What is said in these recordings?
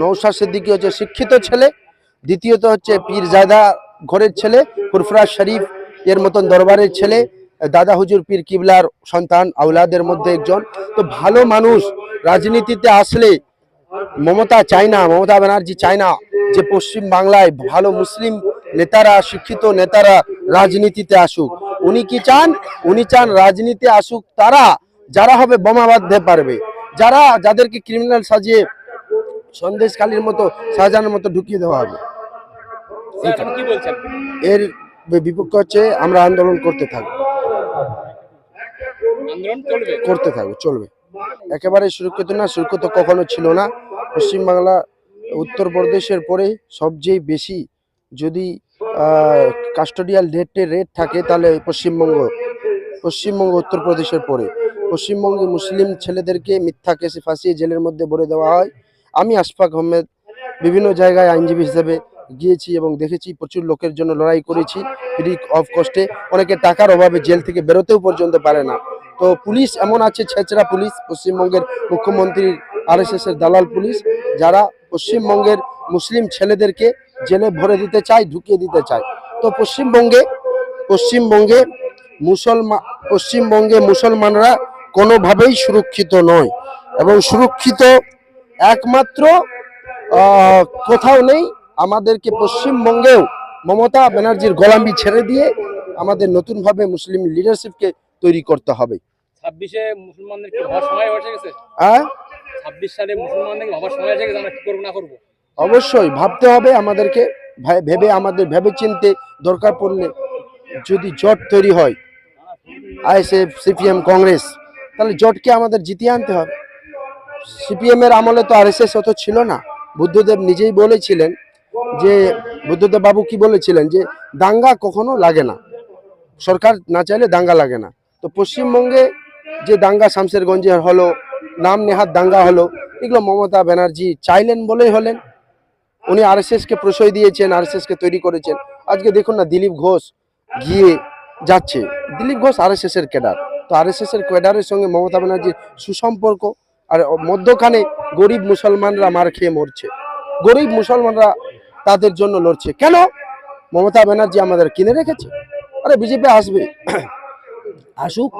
নৌশাদ সিদ্দিকি হচ্ছে শিক্ষিত ছেলে, দ্বিতীয়ত হচ্ছে পীরজাদা ঘরের ছেলে, ফুরফুরা শরীফ এর মতন দরবারের ছেলে, দাদা হুজুর পীর কিবলার সন্তান আউলাদের মধ্যে একজন। তো ভালো মানুষ, রাজনীতিতে আসলে মমতা চায় না, মমতা ব্যানার্জি চায় না যে পশ্চিম বাংলায় ভালো মুসলিম নেতারা, শিক্ষিত নেতারা রাজনীতিতে আসুক। উনি কি চান? উনি চান রাজনীতি আসুক তারা, যারা হবে বোমা বাঁধতে পারবে। যারা, যাদেরকে ক্রিমিনাল সাজিয়ে সন্দেশকালীর মতো শাহজাহানের মতো ঢুকিয়ে দেওয়া হবে। এর বিপক্ষে হচ্ছে আমরা আন্দোলন করতে থাকব। করতে থাকব চলবে। একেবারে সুরক্ষিত না সুরক্ষিত কখনো ছিল না। পশ্চিমবাংলা উত্তরপ্রদেশের পরে সবচেয়ে বেশি যদি কাস্টোডিয়াল রেটের রেট থাকে তাহলে পশ্চিমবঙ্গ পশ্চিমবঙ্গ উত্তরপ্রদেশের পরে। পশ্চিমবঙ্গে মুসলিম ছেলেদেরকে মিথ্যা কেসে ফাঁসিয়ে জেলের মধ্যে ভরে দেওয়া হয়। আমি আশফাক আহমেদ, বিভিন্ন জায়গায় আইনজীবী হিসেবে গিয়েছি এবং দেখেছি, প্রচুর লোকের জন্য লড়াই করেছি। ফ্রি অফ কস্টে অনেকে টাকার অভাবে জেল থেকে বেরোতেও পর্যন্ত পারে না। তো পুলিশ এমন আছে ছেচরা পুলিশ, পশ্চিমবঙ্গের মুখ্যমন্ত্রীর আরএসএস এর দালাল পুলিশ, যারা পশ্চিমবঙ্গের মুসলিম ছেলেদেরকে জেলে ভরে দিতে চায়, ঢুকিয়ে দিতে চায়। তো পশ্চিমবঙ্গে পশ্চিমবঙ্গে মুসলমান পশ্চিমবঙ্গে মুসলমানরা কোনোভাবেই সুরক্ষিত নয় এবং সুরক্ষিত একমাত্র কোথাও নেই। আমাদেরকে পশ্চিমবঙ্গেও মমতা ব্যানার্জির গোলামি ছেড়ে দিয়ে আমাদের নতুনভাবে মুসলিম লিডারশিপকে তৈরি করতে হবে। ছাব্বিশে মুসলমানদের সময় এসে গেছে? হ্যাঁ? ছাব্বিশ সালে মুসলমানদের ভাবার সময় এসে গেছে? আমরা কি করব না করব? অবশ্যই ভাবতে হবে আমাদেরকে। ভেবে আমাদের ভেবে চিনতে দরকার পড়লে যদি জট তৈরি হয় আইএসএফ সিপিএম কংগ্রেস তাহলে জটকে আমাদের জিতিয়ে আনতে হবে। সিপিএম এর আমলে তো আরএসএস অত ছিল না। বুদ্ধদেব নিজেই বলেছিলেন যে, বুদ্ধদেব বাবু কি বলেছিলেন যে, দাঙ্গা কখনো লাগে না। সরকার না চাইলে দাঙ্গা লাগে না। তো পশ্চিমবঙ্গে যে দাঙ্গা শামশেরগঞ্জে হলো, নাম নেহাত দাঙ্গা হলো, এগুলো মমতা ব্যানার্জি চাইলেন বলেই হলেন। উনি আরএসএস কে প্রশ্রয় দিয়েছেন আরএসএস কে তৈরি করেছেন। আজকে দেখুন না, দিলীপ ঘোষ গিয়ে যাচ্ছে। দিলীপ ঘোষ আরএসএস এর ক্যাডার। তো আরএসএস এর ক্যাডারের সঙ্গে মমতা ব্যানার্জির সুসম্পর্ক আর মধ্যখানে গরিব মুসলমানরা মার খেয়ে মরছে। গরিব মুসলমানরা তাদের জন্য লড়ছে। কেন? মমতা ব্যানার্জি আমাদের কিনে রেখেছে। আরে বিজেপি আসবে। আসুক।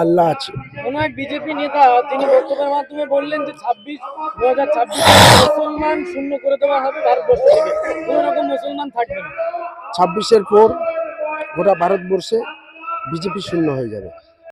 আল্লাহ আছে। কোন এক বিজেপি নেতা তিনি বক্তব্যের মাধ্যমে বললেন যে ছাব্বিশ দু হাজার ছাব্বিশ মুসলমান শূন্য করে দেওয়া হবে ভারতবর্ষ থেকে। কোন রকম মুসলমান থাকবে না। ছাব্বিশের পর গোটা ভারতবর্ষে বিজেপি শূন্য হয়ে যাবে।